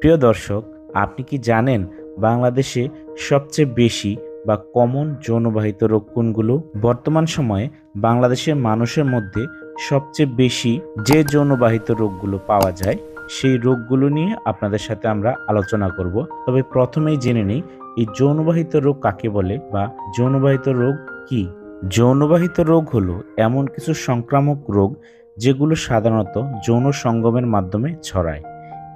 প্রিয় দর্শক, আপনি কি জানেন বাংলাদেশে সবচেয়ে বেশি বা কমন যৌনবাহিত রোগ কোনগুলো বর্তমান সময়ে বাংলাদেশের মানুষের মধ্যে সবচেয়ে বেশি যে যৌনবাহিত রোগগুলো পাওয়া যায়, সেই রোগগুলো নিয়ে আপনাদের সাথে আমরা আলোচনা করব। তবে প্রথমেই জেনে নিই, এই যৌনবাহিত রোগ কাকে বলে বা যৌনবাহিত রোগ কি? যৌনবাহিত রোগ হলো এমন কিছু সংক্রামক রোগ যেগুলো সাধারণত যৌন সঙ্গমের মাধ্যমে ছড়ায়।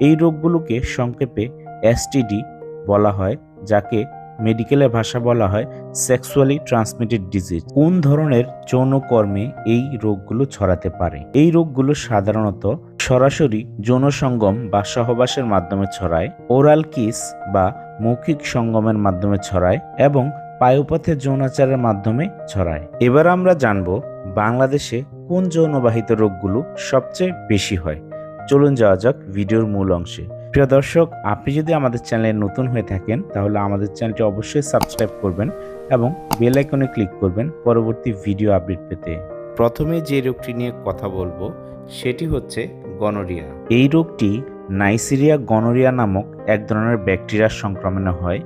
এই রোগগুলোকে সংক্ষেপে এসটিডি বলা হয়, যাকে মেডিকেলের ভাষা বলা হয় সেক্সুয়ালি ট্রান্সমিটেড ডিজিজ কোন ধরনের যৌনকর্মে এই রোগগুলো ছড়াতে পারে? এই রোগগুলো সাধারণত সরাসরি যৌন সঙ্গম বা সহবাসের মাধ্যমে ছড়ায় ওরাল কিস বা মৌখিক সঙ্গমের মাধ্যমে ছড়ায় এবং পায়ুপথে যৌনাচারের মাধ্যমে ছড়ায়। এবার আমরা জানব বাংলাদেশে কোন যৌনবাহিত রোগগুলো সবচেয়ে বেশি হয়। চলুন যাওয়া যাক ভিডিওর মূল অংশে। প্রিয় দর্শক আপনি যদি আমাদের চ্যানেলে নতুন হয়ে থাকেন তাহলে আমাদের চ্যানেলটি অবশ্যই সাবস্ক্রাইব করবেন এবং বেল আইকনে ক্লিক করবেন পরবর্তী ভিডিও আপডেট পেতে। প্রথমে যে রোগটি নিয়ে কথা বলব সেটি হচ্ছে গনোরিয়া। এই রোগটি নাইসিরিয়া গনোরিয়া নামক এক ধরনের ব্যাকটেরিয়ার সংক্রমণে হয়।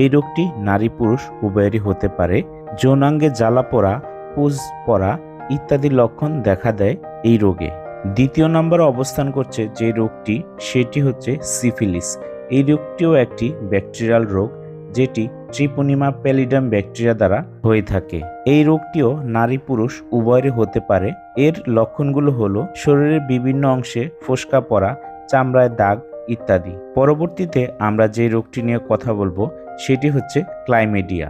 এই রোগটি নারী পুরুষ উভয়েরই হতে পারে। যৌনাঙ্গে জ্বালা পোড়া পুজ পড়া ইত্যাদি লক্ষণ দেখা দেয় এই রোগে। দ্বিতীয় নম্বরে অবস্থান করছে যে রোগটি, সেটি হচ্ছে সিফিলিস। এই রোগটিও একটি ব্যাকটেরিয়াল রোগ, যেটি ট্রিপোনিমা প্যালিডাম ব্যাকটেরিয়া দ্বারা হয়ে থাকে। এই রোগটিও নারী পুরুষ উভয়েরই হতে পারে। এর লক্ষণগুলো হলো শরীরের বিভিন্ন অংশে ফোসকা পড়া, চামড়ায় দাগ ইত্যাদি। পরবর্তীতে আমরা যে রোগটি নিয়ে কথা বলব, সেটি হচ্ছে ক্লাইমেডিয়া।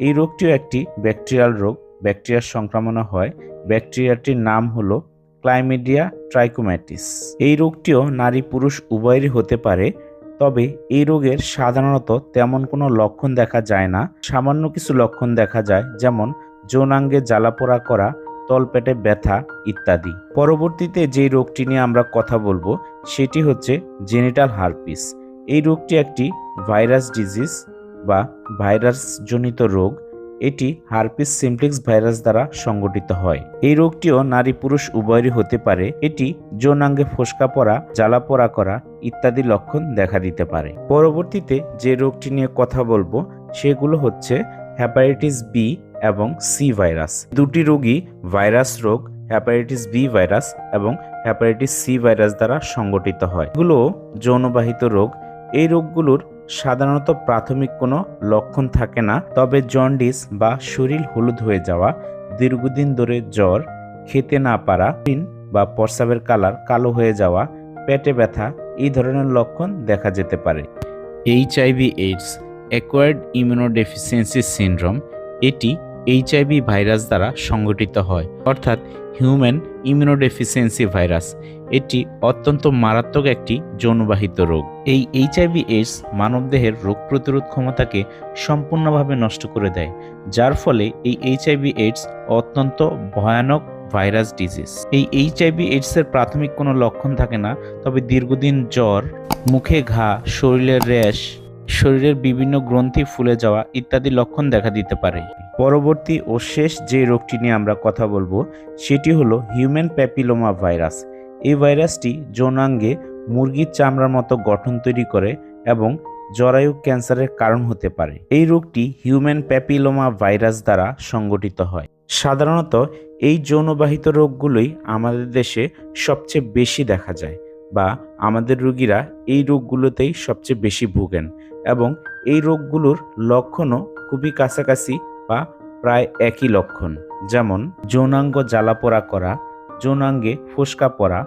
এই রোগটিও একটি ব্যাকটেরিয়াল রোগ, ব্যাকটেরিয়ার সংক্রমণ হয়। ব্যাকটেরিয়াটির নাম হলো ক্লাইমেডিয়া ট্রাইকোম্যাটিস এই রোগটিও নারী পুরুষ উভয়েরই হতে পারে, তবে এই রোগের সাধারণত তেমন কোনো লক্ষণ দেখা যায় না। সামান্য কিছু লক্ষণ দেখা যায়, যেমন যৌনাঙ্গে জ্বালাপোড়া করা, তলপেটে ব্যথা ইত্যাদি। পরবর্তীতে যে রোগটি নিয়ে আমরা কথা বলব, সেটি হচ্ছে জেনিটাল হারপিস। এই রোগটি একটি ভাইরাস ডিজিজ বা ভাইরাসজনিত রোগ। এটি হারপিস সিমপ্লেক্স ভাইরাস দ্বারা সংগঠিত হয়। এই রোগটিও নারী পুরুষ উভয়েরই হতে পারে। এটি যৌনাঙ্গে ফোসকা পড়া, জ্বালা পোড়া করা ইত্যাদি লক্ষণ দেখা দিতে পারে। পরবর্তীতে যে রোগটি নিয়ে কথা বলব, সেগুলো হচ্ছে হ্যাপাটাইটিস বি এবং সি ভাইরাস। দুটি রোগই ভাইরাস রোগ হ্যাপাটাইটিস বি ভাইরাস এবং হ্যাপাটাইটিস সি ভাইরাস দ্বারা সংগঠিত হয়। এগুলো যৌনবাহিত রোগ। এই রোগগুলোর সাধারণত প্রাথমিক কোনো লক্ষণ থাকে না, তবে জন্ডিস বা শরীর হলুদ হয়ে যাওয়া, দীর্ঘদিন ধরে জ্বর, খেতে না পারা দিন বা প্রস্রাবের কালার কালো হয়ে যাওয়া, পেটে ব্যথা, এই ধরনের লক্ষণ দেখা যেতে পারে। HIV AIDS, acquired immunodeficiency syndrome, এটি এইচআইভি ভাইরাস দ্বারা সংগঠিত হয়, অর্থাৎ হিউম্যান ইমিউনোডেফিসিয়েন্সি ভাইরাস। এটি অত্যন্ত মারাত্মক একটি যৌনবাহিত রোগ। এই এইচআইভি এইডস মানবদেহের রোগ প্রতিরোধ ক্ষমতাকে সম্পূর্ণভাবে নষ্ট করে দেয়, যার ফলে এই এইচআইভি এইডস অত্যন্ত ভয়ানক ভাইরাস ডিজিজ। এই এইচআইভি এইডসের প্রাথমিক কোনো লক্ষণ থাকে না, তবে দীর্ঘদিন জ্বর, মুখে ঘা, শরীরের র্যাশ শরীরের বিভিন্ন গ্রন্থি ফুলে যাওয়া ইত্যাদি লক্ষণ দেখা দিতে পারে। পরবর্তী ও শেষ যে রোগটি নিয়ে আমরা কথা বলব, সেটি হলো হিউম্যান প্যাপিলোমা ভাইরাস। এই ভাইরাসটি যৌনাঙ্গে মুরগির চামড়ার মতো গঠন তৈরি করে এবং জরায়ু ক্যান্সারের কারণ হতে পারে। এই রোগটি হিউম্যান প্যাপিলোমা ভাইরাস দ্বারা সংগঠিত হয়। সাধারণত এই যৌনবাহিত রোগগুলোই আমাদের দেশে সবচেয়ে বেশি দেখা যায়। বা আমাদের রোগীরা এই রোগগুলোতেই সবচেয়ে বেশি ভুগেন এবং এই রোগগুলোর লক্ষণও খুবই কাছাকাছি বা প্রায় একই লক্ষণ। যেমন যৌনাঙ্গ জ্বালাপোড়া করা, যৌনাঙ্গে ফোসকা পড়া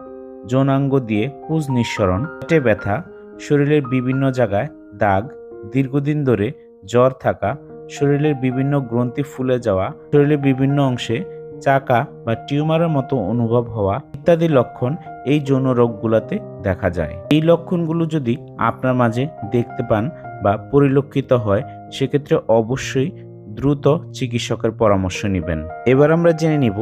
যৌনাঙ্গ দিয়ে পুজ নিঃসরণ, পেটে ব্যথা, শরীরের বিভিন্ন জায়গায় দাগ, দীর্ঘদিন ধরে জ্বর থাকা, শরীরের বিভিন্ন গ্রন্থি ফুলে যাওয়া, শরীরের বিভিন্ন অংশে চাকা বা টিউমারের মতো অনুভব হওয়া ইত্যাদি লক্ষণ এই যৌন রোগগুলোতে দেখা যায়। এই লক্ষণগুলো যদি আপনার মাঝে দেখতে পান বা পরিলক্ষিত হয়, সেক্ষেত্রে অবশ্যই দ্রুত চিকিৎসকের পরামর্শ নেবেন। এবার আমরা জেনে নিব,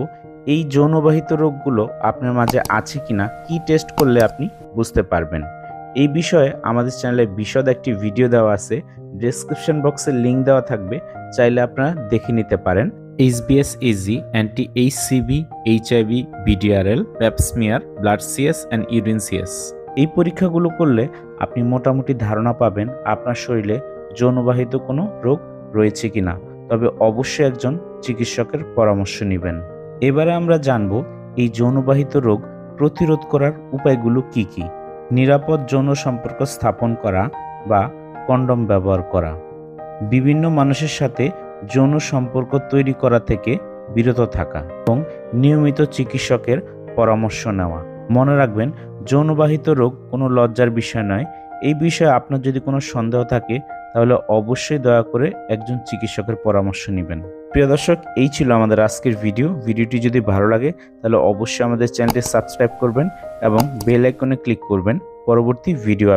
এই যৌনবাহিত রোগগুলো আপনার মাঝে আছে কিনা, কি টেস্ট করলে আপনি বুঝতে পারবেন? এই বিষয়ে আমাদের চ্যানেলে বিশদ একটি ভিডিও দেওয়া আছে, ডেসক্রিপশন বক্সে লিঙ্ক দেওয়া থাকবে, চাইলে আপনারা দেখে নিতে পারেন। এইচবিএস easy anti HCV HIV VDRL pap smear blood CS and urine CS এই পরীক্ষাগুলো করলে আপনি মোটামুটি ধারণা পাবেন আপনার শরীরে যৌনবাহিত কোনো রোগ রয়েছে কিনা। তবে অবশ্যই একজন চিকিৎসকের পরামর্শ নেবেন। এবারে আমরা জানব এই যৌনবাহিত রোগ প্রতিরোধ করার উপায়গুলো কি কি? নিরাপদ যৌন সম্পর্ক স্থাপন করা বা কন্ডম ব্যবহার করা। বিভিন্ন মানুষের সাথে যৌন সম্পর্ক তৈরি করা থেকে বিরত থাকা এবং নিয়মিত চিকিৎসকের পরামর্শ নেওয়া। মনে রাখবেন, যৌনবাহিত রোগ কোনো লজ্জার বিষয় নয়। এই বিষয়ে আপনার যদি কোনো সন্দেহ থাকে, তাহলে অবশ্যই দয়া করে একজন চিকিৎসকের পরামর্শ নেবেন। প্রিয় দর্শক, এই ছিল আমাদের আজকের ভিডিও। ভিডিওটি যদি ভালো লাগে, তাহলে অবশ্যই আমাদের চ্যানেলটি সাবস্ক্রাইব করবেন এবং বেল আইকনে ক্লিক করবেন। পরবর্তী ভিডিও